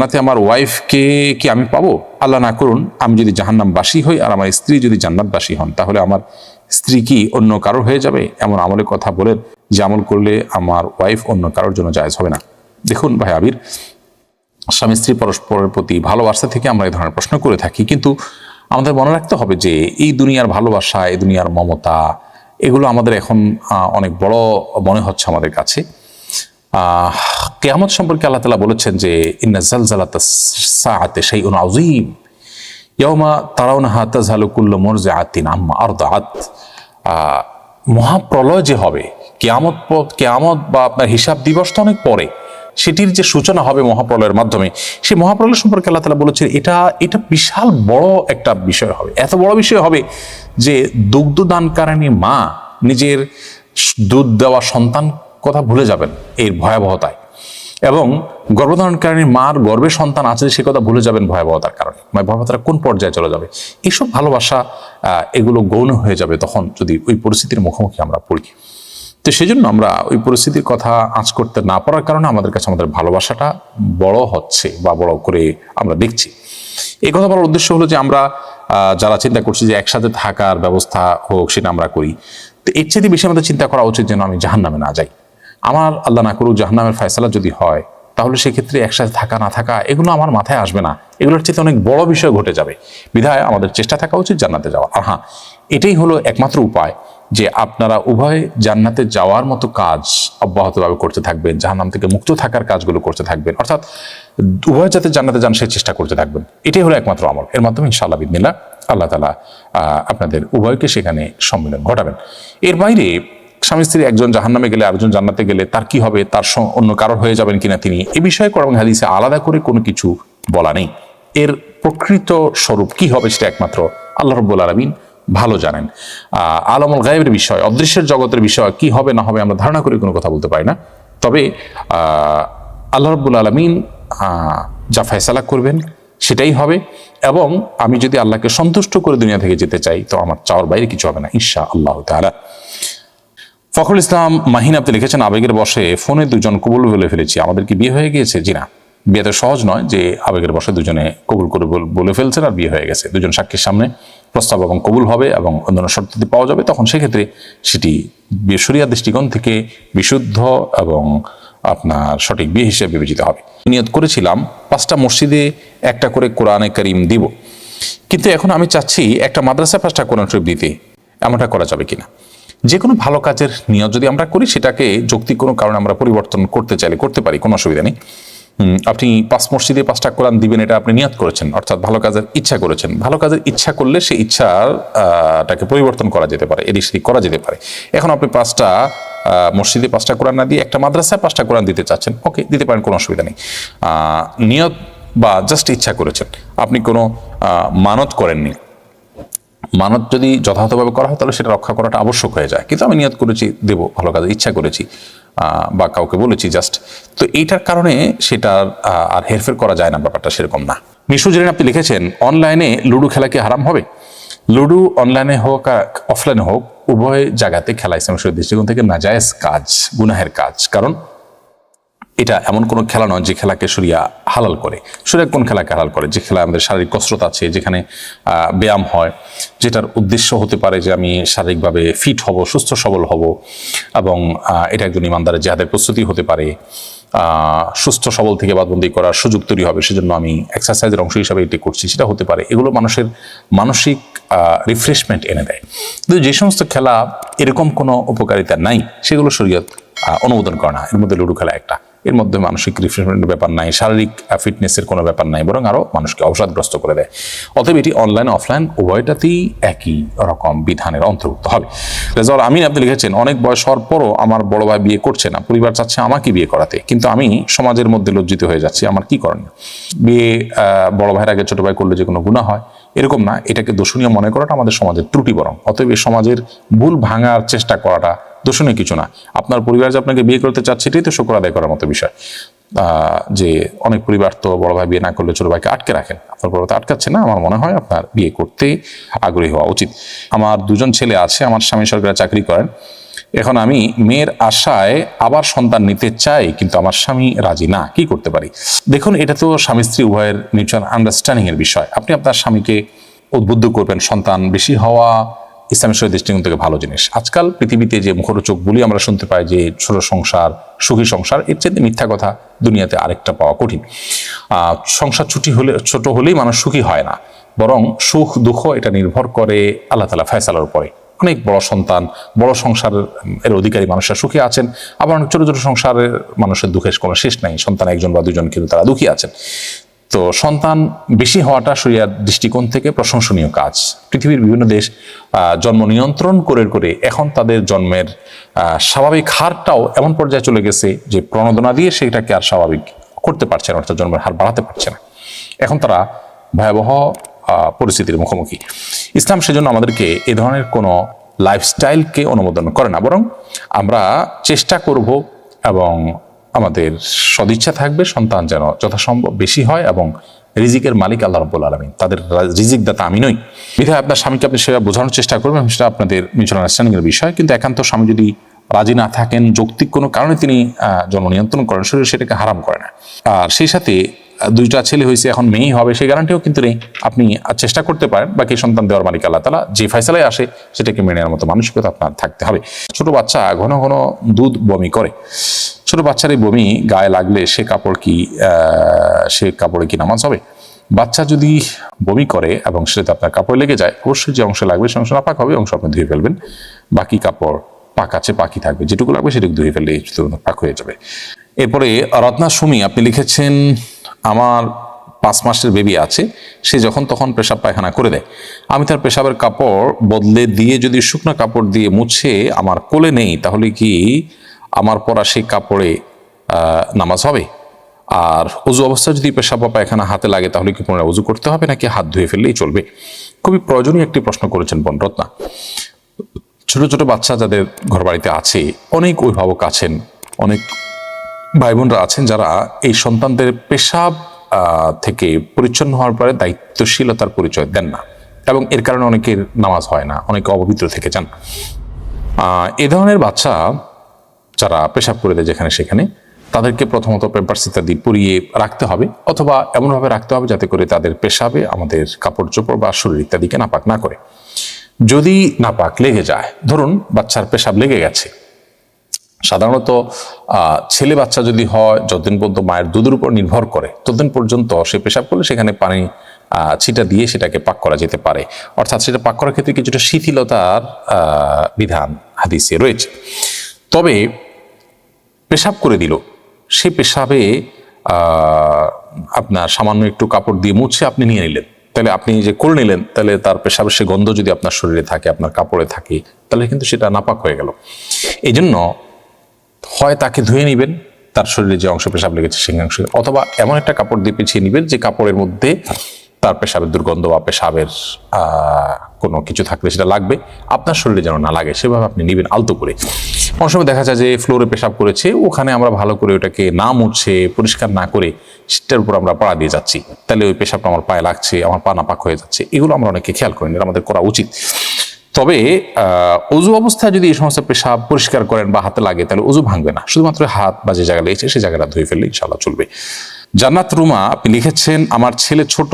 নাতে আমার ওয়াইফকে কি আমি পাবো? আল্লাহ না করুন, আমি যদি জাহান্নামবাসী হই আর আমার স্ত্রী যদি জান্নাতবাসী হন, তাহলে আমার স্ত্রী কি অন্য কারও হয়ে যাবে? এমন আমলের কথা বলেন যে আমল করলে আমার ওয়াইফ অন্য কারোর জন্য জায়জ হবে না। দেখুন ভাই আবির, স্বামী স্ত্রী পরস্পরের প্রতি ভালোবাসা থেকে আমরা এই ধরনের প্রশ্ন করে থাকি, কিন্তু আমাদের মনে রাখতে হবে যে এই দুনিয়ার ভালোবাসা, এই দুনিয়ার মমতা এগুলো আমাদের এখন অনেক বড় মনে হচ্ছে আমাদের কাছে। কেয়ামত সম্পর্কে আল্লাহ তালা বলেছেন যে, ইন্না জালজালাত সাহাতে সেই আজিম ইয়মা তারাউনাহা মোর যে আতিন আম্মা আর দাত মহাপ্রলয় যে হবে, কেয়ামত কেয়ামত বা আপনার হিসাব দিবস তো অনেক পরে সেটির যে সূচনা হবে মহাপ্রলয়ের মাধ্যমে, সেই মহাপ্রলয় সম্পর্কে আল্লাহ তালা বলেছেন, এটা এটা বিশাল বড় একটা বিষয় হবে। এত বড় বিষয় হবে যে দুগ্ধ দানকারিণী মা নিজের দুধ দেওয়া সন্তান কথা ভুলে যাবেন এর ভয়াবহতায়। এবং গর্ভধারণকারী মার গর্ভে সন্তান আছে সে কথা ভুলে যাবেন ভয়াবহতার কারণে। মানে ভয়াবহতার কোন পর্যায়ে চলে যাবে? এইসব ভালোবাসা এগুলো গৌণ হয়ে যাবে তখন যদি ওই পরিস্থিতির মুখোমুখি আমরা পড়ি। তো সেই জন্য আমরা ওই পরিস্থিতির কথা আঁচ করতে না পারার কারণে আমাদের কাছে আমাদের ভালোবাসাটা বড় হচ্ছে বা বড় করে আমরা দেখছি। এই কথা বলার উদ্দেশ্য হলো যে আমরা যারা চিন্তা করছি যে একসাথে থাকার ব্যবস্থা হোক সেটা আমরা করি, তো এর চেয়ে বেশি আমাদের চিন্তা করা উচিত যেন আমি জাহান্নামে না যাই। আমার আল্লাহ না করুক জাহান্নামের ফয়সালা যদি হয়, তাহলে সেক্ষেত্রে একসাথে থাকা না থাকা এগুলো আমার মাথায় আসবে না। এগুলোর চেয়ে অনেক বড় বিষয় ঘটে যাবে। বিধায় আমাদের চেষ্টা থাকা উচিত জান্নাতে যাওয়া। আর হ্যাঁ এটাই হলো একমাত্র উপায়। যে আপনারা উভয় জান্নাতে যাওয়ার মতো কাজ অব্যাহতভাবে করতে থাকবেন, জাহান্নাম থেকে মুক্ত থাকার কাজগুলো করতে থাকবেন। অর্থাৎ উভয় যাতে জান্নাতে যান সেই চেষ্টা করতে থাকবেন। এটাই হলো একমাত্র আমল। এর মাধ্যমে ইনশাআল্লাহ বিদিনিল্লাহ আল্লাহ তালা আপনাদের উভয়কে সেখানে সম্মিলন ঘটাবেন। এর বাইরে স্বামী স্ত্রী একজন জাহান্নামে গেলে আরেকজন জান্নাতে গেলে তার কি হবে, তার অন্য কারোর হয়ে যাবেন কিনা তিনি এ বিষয়ে কোরআন হাদিসে আলাদা করে কোনো কিছু বলা নেই। এর প্রকৃত স্বরূপ কি হবে সেটা একমাত্র আল্লাহ রব্বুল আলমিন ভালো জানেন। আলমুল গায়েবের বিষয়, অদৃশ্যের জগতের বিষয়, কি হবে না হবে আমরা ধারণা করে কোনো কথা বলতে পারি না। তবে আল্লাহ রব্বুল আলমিন যা ফয়সালা করবেন সেটাই হবে এবং আমি যদি আল্লাহকে সন্তুষ্ট করে দুনিয়া থেকে যেতে চাই, তো আমার চাওয়ার বাইরে কিছু হবে না ঈশা আল্লাহ তাআলা। ফখরুল ইসলাম মাহিন আপনি লিখেছেন, আবেগের বসে ফোনে দুজন কবুল বলে ফেলেছি। আমাদের কি বিয়ে হয়ে গিয়েছে? জি না। বিয়ে তো সহজ নয় যে আবেগের বসে দুজনে কবুল করে বলে ফেলছেন আর বিয়ে হয়ে গেছে। দুজন সাক্ষীর সামনে প্রস্তাব এবং কবুল হবে এবং অন্যান্য শর্তাদি পাওয়া যাবে, তখন সেক্ষেত্রে সেটি বিয়ে শরিয়া দৃষ্টিকোণ থেকে বিশুদ্ধ এবং আপনার সঠিক বিয়ে হিসেবে বিবেচিত হবে। নিয়ত করেছিলাম, পাঁচটা মসজিদে একটা করে কোরআনে করিম দিব। কিন্তু এখন আমি চাচ্ছি একটা মাদ্রাসা পাঁচটা কোরআন শরীফ দিতে, এমনটা করা যাবে কিনা? যে কোনো ভালো কাজের নিয়ত যদি আমরা করি, সেটাকে যৌক্তিক কোনো কারণে আমরা পরিবর্তন করতে চাইলে করতে পারি, কোনো অসুবিধা নেই। আপনি পাঁচ মসজিদে পাঁচটা কোরআন দিবেন, এটা আপনি নিয়ত করেছেন, অর্থাৎ ভালো কাজের ইচ্ছা করেছেন। ভালো কাজের ইচ্ছা করলে সেই ইচ্ছাটাকে পরিবর্তন করা যেতে পারে, এদিক সেদিক করা যেতে পারে। এখন আপনি পাঁচটা মসজিদে পাঁচটা কোরআন না দিয়ে একটা মাদ্রাসায় পাঁচটা কোরআন দিতে চাচ্ছেন, ওকে, দিতে পারেন, কোনো অসুবিধা নেই। নিয়ত বা জাস্ট ইচ্ছা করেছেন। আপনি কোনো মানত করেননি। মানত যদি যথাযথভাবে করা হয় তাহলে সেটা রক্ষা করাটা আবশ্যক হয়ে যায়। কিন্তু আমি নিয়ত করেছি দেব ভালো কাজে ইচ্ছা করেছি বা কাউকে বলেছি জাস্ট তো এইটার কারণে আহ, আর হেরফের করা যায় না ব্যাপারটা সেরকম না। মিশু জেরিন আপনি লিখেছেন অনলাইনে লুডো খেলা কি হারাম হবে? লুডো অনলাইনে হোক আর অফলাইনে হোক উভয় জায়গাতে খেলা ইসলাম শরীর দৃষ্টিকোণ থেকে নাজায়েজ কাজ গুনাহের কাজ। কারণ এটা এমন কোনো খেলা নয় যে খেলাকে সরিয়া হালাল করে। সরিয়া কোন খেলাকে হালাল করে? যে খেলা আমাদের শারীরিক কসরত আছে, যেখানে ব্যায়াম হয়, যেটার উদ্দেশ্য হতে পারে যে আমি শারীরিকভাবে ফিট হব, সুস্থ সবল হব এবং এটা একজন ইমানদারের জেহাদের প্রস্তুতি হতে পারে। সুস্থ সবল থেকে বাদবন্দি করার সুযোগ তৈরি হবে, সেজন্য আমি এক্সারসাইজের অংশ হিসাবে এটি করছি, সেটা হতে পারে। এগুলো মানুষের মানসিক রিফ্রেশমেন্ট এনে দেয়। কিন্তু যে সমস্ত খেলা এরকম কোনো উপকারিতা নাই, সেগুলো শরীয়ত অনুমোদন করে না। এর মধ্যে লুডো খেলা একটা। এর মধ্যে মানসিক রিফ্রেশমেন্টের ব্যাপার নাই, শারীরিক ফিটনেসের কোনো ব্যাপার নাই, বরং আরও মানুষকে অবসাদগ্রস্ত করে দেয়। অতএব এটি অনলাইন অফলাইন উভয়টাতেই একই রকম বিধানের অন্তর্ভুক্ত হবে। রেজাউল আমিন আপনি লিখেছেন, অনেক বয়স হওয়ার পরও আমার বড় ভাই বিয়ে করছে না, পরিবার চাচ্ছে আমাকে বিয়ে করাতে। কিন্তু আমি সমাজের মধ্যে লজ্জিত হয়ে যাচ্ছি, আমার কি করণীয়? বিয়ে বড় ভাইয়ের আগে ছোট ভাই করলে যে কোনো গুণা হয় এরকম না, এটাকে দোষণীয় মনে করাটা আমাদের সমাজের ত্রুটি বরং। অতএব এই সমাজের ভুল ভাঙার চেষ্টা করাটা দোষণীয় কিছু না। আপনার পরিবার যে আপনাকে বিয়ে করতে চাচ্ছে, এটাই তো শোকর আদায় করার মতো বিষয়। যে অনেক পরিবার তো বড় ভাই বিয়ে না করলে ছোট ভাইকে আটকে রাখেন। আপনার বড় তো আটকাচ্ছে না, আমার মনে হয় আপনার বিয়ে করতে আগ্রহী হওয়া উচিত। আমার দুজন ছেলে আছে, আমার স্বামী সরকারি চাকরি করেন। এখন আমি মেয়ের আশায় আবার সন্তান নিতে চাই, কিন্তু আমার স্বামী রাজি না, কি করতে পারি? দেখুন, এটা তো স্বামী স্ত্রী উভয়ের মিউচুয়াল আন্ডারস্ট্যান্ডিং এর বিষয়। আপনি আপনার স্বামীকে উদ্বুদ্ধ করবেন, সন্তান বেশি হওয়া ইসলামের শরীর দৃষ্টিকোণ থেকে ভালো জিনিস। আজকাল পৃথিবীতে যে মুখরোচক বলি আমরা শুনতে পাই যে ছোট সংসার, সুখী সংসার, এর চেয়ে মিথ্যা কথা দুনিয়াতে আরেকটা পাওয়া কঠিন। সংসার ছুটি হলে, ছোট হলেই মানুষ সুখী হয় না, বরং সুখ দুঃখ এটা নির্ভর করে আল্লাহ তালা ফয়সালার উপরে। অনেক বড় সন্তান, বড় সংসারের এর অধিকারী মানুষরা সুখী আছেন, আবার অনেক ছোট ছোট সংসারের মানুষের দুঃখের কোনো শেষ নাই, সন্তান একজন বা দুজন কিন্তু তারা দুঃখী আছেন। তো সন্তান বেশি হওয়াটা শরিয়ার দৃষ্টিকোণ থেকে প্রশংসনীয় কাজ। পৃথিবীর বিভিন্ন দেশ জন্ম নিয়ন্ত্রণ করে করে এখন তাদের জন্মের স্বাভাবিক হারটাও এমন পর্যায়ে চলে গেছে যে প্রণোদনা দিয়ে সেটাকে আর স্বাভাবিক করতে পারছে না, অর্থাৎ জন্মের হার বাড়াতে পারছে না। এখন তারা ভয়াবহ পরিস্থিতির মুখোমুখি। ইসলাম সেজন্য আমাদেরকে এ ধরনের কোনো লাইফস্টাইলকে অনুমোদন করে না। বরং আমরা চেষ্টা করব এবং আমাদের সদিচ্ছা থাকবে, সন্তান যেন যথাসম্ভব বেশি হয় এবং রিজিকের মালিক আল্লাহ রব্বুল আলমিন। তাদের রিজিক দাতা আমি নই। বিধায় আপনার স্বামীকে আপনি সেটা বোঝানোর চেষ্টা করবেন সেটা আপনাদের মিউচুয়াল আন্ডারস্ট্যান্ডিং এর বিষয়। কিন্তু একান্ত স্বামী যদি রাজি না থাকেন, যৌক্তিক কোনো কারণে তিনি জন্ম নিয়ন্ত্রণ করেন, শরীর সেটাকে হারাম করে না। আর সেই সাথে দুইটা ছেলে হয়েছে, এখন মেয়েই হবে, সেই গ্যারান্টিও কিন্তু নেই। আপনি চেষ্টা করতে পারেন, বাকি সন্তান দেওয়ার মালিক আল্লাহ তালা যে ফয়সালায় আসে, সেটাকে মেনে নেওয়ার মতো মানসিকতা আপনার থাকতে হবে। ছোট বাচ্চা ঘন ঘন দুধ বমি করে। ছোট বাচ্চার এই বমি গায়ে লাগলে সে কাপড় কি সে কাপড়ে কি নামাজ হবে? বাচ্চা যদি বমি করে এবং সেটা আপনার কাপড়ে লেগে যায়, অবশ্যই যে অংশ লাগবে সে অংশ নাপাক হবে, অংশ আপনি ধুয়ে ফেলবেন। বাকি কাপড় পাক আছে পাকি থাকবে। যেটুকু লাগবে সেটুকু ধুয়ে ফেললে পাক হয়ে যাবে। এরপরে রত্না সুমি আপনি লিখেছেন আমার পাঁচ মাসের বেবি আছে, সে যখন তখন পেশাব পায়খানা করে দেয়। আমি তার পেশাবের কাপড় বদলে দিয়ে যদি শুকনো কাপড় দিয়ে মুছে আমার কোলে নেই, তাহলে কি আমার পরা সেই কাপড়ে নামাজ হবে? আর উজু অবস্থায় যদি পেশাব বা পায়খানা হাতে লাগে, তাহলে কি পুনরায় উজু করতে হবে, নাকি হাত ধুয়ে ফেললেই চলবে? খুবই প্রয়োজনীয় একটি প্রশ্ন করেছেন বন রত্না। ছোট ছোট বাচ্চা যাদের ঘর বাড়িতে আছে, অনেক অভিভাবক আছেন, অনেক ভাই বোনরা আছেন যারা এই সন্তানদের পেশাব থেকে পরিচ্ছন্ন হওয়ার পরে দায়িত্বশীলতার পরিচয় দেন না এবং এর কারণে অনেকের নামাজ হয় না, অনেকে অপবিত্র থেকে যান। এ ধরনের বাচ্চা যারা পেশাব করে দেয় যেখানে সেখানে, তাদেরকে প্রথমত পেম্পার্স ইত্যাদি পরিয়ে রাখতে হবে অথবা এমনভাবে রাখতে হবে যাতে করে তাদের পেশাবে আমাদের কাপড় চোপড় বা শরীর ইত্যাদিকে নাপাক না করে। যদি নাপাক লেগে যায়, ধরুন বাচ্চার পেশাব লেগে গেছে সাধারণত ছেলে বাচ্চা যদি হয়, যতদিন পর্যন্ত মায়ের দুধের উপর নির্ভর করে, ততদিন পর্যন্ত সে পেশাব করলে সেখানে পানি ছিটা দিয়ে সেটাকে পাক করা যেতে পারে। অর্থাৎ সেটা পাক করার ক্ষেত্রে কিছুটা শিথিলতার বিধান হাদিসে রয়েছে। তবে পেশাব করে দিল। সে পেশাবে আপনার সামান্য একটু কাপড় দিয়ে মুছে আপনি নিয়ে নিলেন। তাহলে আপনি যে করে নিলেন, তাহলে তার পেশাবের সে গন্ধ যদি আপনার শরীরে থাকে, আপনার কাপড়ে থাকে, তাহলে কিন্তু সেটা নাপাক হয়ে গেল। এই জন্য হয় তাকে ধুয়ে নেবেন, তার শরীরে যে অংশ পেশাব লেগেছে সেই অংশ। অথবা এমন একটা কাপড় দিয়ে পিছিয়ে নেবেন যে কাপড়ের মধ্যে তার পেশাবের দুর্গন্ধ বা পেশাবের কোনো কিছু থাকলে সেটা লাগবে। আপনার শরীরে যেন না লাগে, সেভাবে আপনি নেবেন আলতো করে। অনেক সময় দেখা যায় যে ফ্লোরে পেশাব করেছে, ওখানে আমরা ভালো করে ওটাকে না মুছে পরিষ্কার না করে সেটার উপর আমরা পাড়া দিয়ে যাচ্ছি। তাহলে ওই পেশাবটা আমার পায়ে লাগছে, আমার পা নাপাক হয়ে যাচ্ছে। এগুলো আমরা অনেকে খেয়াল করি না আমাদের করা উচিত। তবে অজু অবস্থায় যদি এই সমস্ত পেশাব পরিষ্কার করেন বা হাতে লাগে, তাহলে অজু ভাঙবে না। শুধুমাত্র হাত বা যে জায়গা লেগেছে সেই জায়গাটা ধুয়ে ফেললে ইনশাল্লাহ চলবে। জান্নাত রুমা, আপনি লিখেছেন, আমার ছেলে ছোট,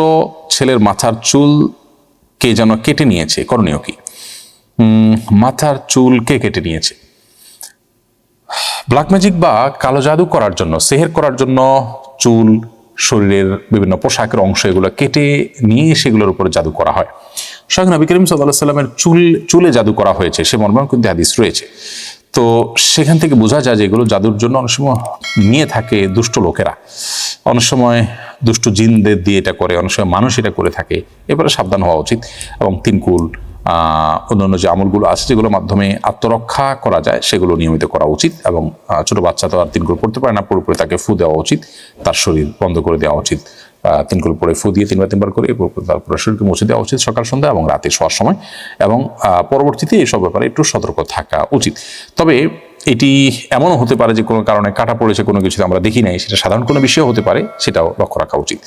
ছেলের মাথার চুল কে যেন কেটে নিয়েছে। করণীয় কি? মাথার চুল কে কেটে নিয়েছে? ব্ল্যাক ম্যাজিক বা কালো জাদু করার জন্য, সেহের করার জন্য চুল, শরীরের বিভিন্ন পোশাকের অংশ, এগুলো কেটে নিয়ে সেগুলোর উপরে জাদু করা হয়। স্বয়ং নবী করিম সাল্লামের চুল, চুলে জাদু করা হয়েছে, সে মর্মে কিন্তু হাদিস রয়েছে। তো সেখান থেকে বোঝা যায় যে এগুলো জাদুর জন্য অনেক সময় নিয়ে থাকে দুষ্ট লোকেরা। অনেক সময় দুষ্ট জিনদের দিয়ে এটা করে, অনেক সময় মানুষ এটা করে থাকে। এবারে সাবধান হওয়া উচিত এবং তিনকুল অন্যান্য যে আমলগুলো আছে যেগুলোর মাধ্যমে আত্মরক্ষা করা যায়, সেগুলো নিয়মিত করা উচিত এবং ছোট বাচ্চা তো আর তিনকুল পড়তে পারে না, পুরোপুরি তাকে ফু দেওয়া উচিত, তার শরীর বন্ধ করে দেওয়া উচিত। তিনকুল পরে ফু দিয়ে তিনবার তিনবার করে তারপরে তার পুরো শরীরকে মুছে দেওয়া উচিত সকাল, সন্ধ্যা এবং রাতে শোয়ার সময় এবং পরবর্তীতে এসব ব্যাপারে একটু সতর্ক থাকা উচিত। তবে এটি এমনও হতে পারে যে কোনো কারণে কাটা পড়েছে, কোনো কিছু আমরা দেখি নাই, সেটা সাধারণ কোনো বিষয় হতে পারে, সেটাও লক্ষ্য রাখা উচিত।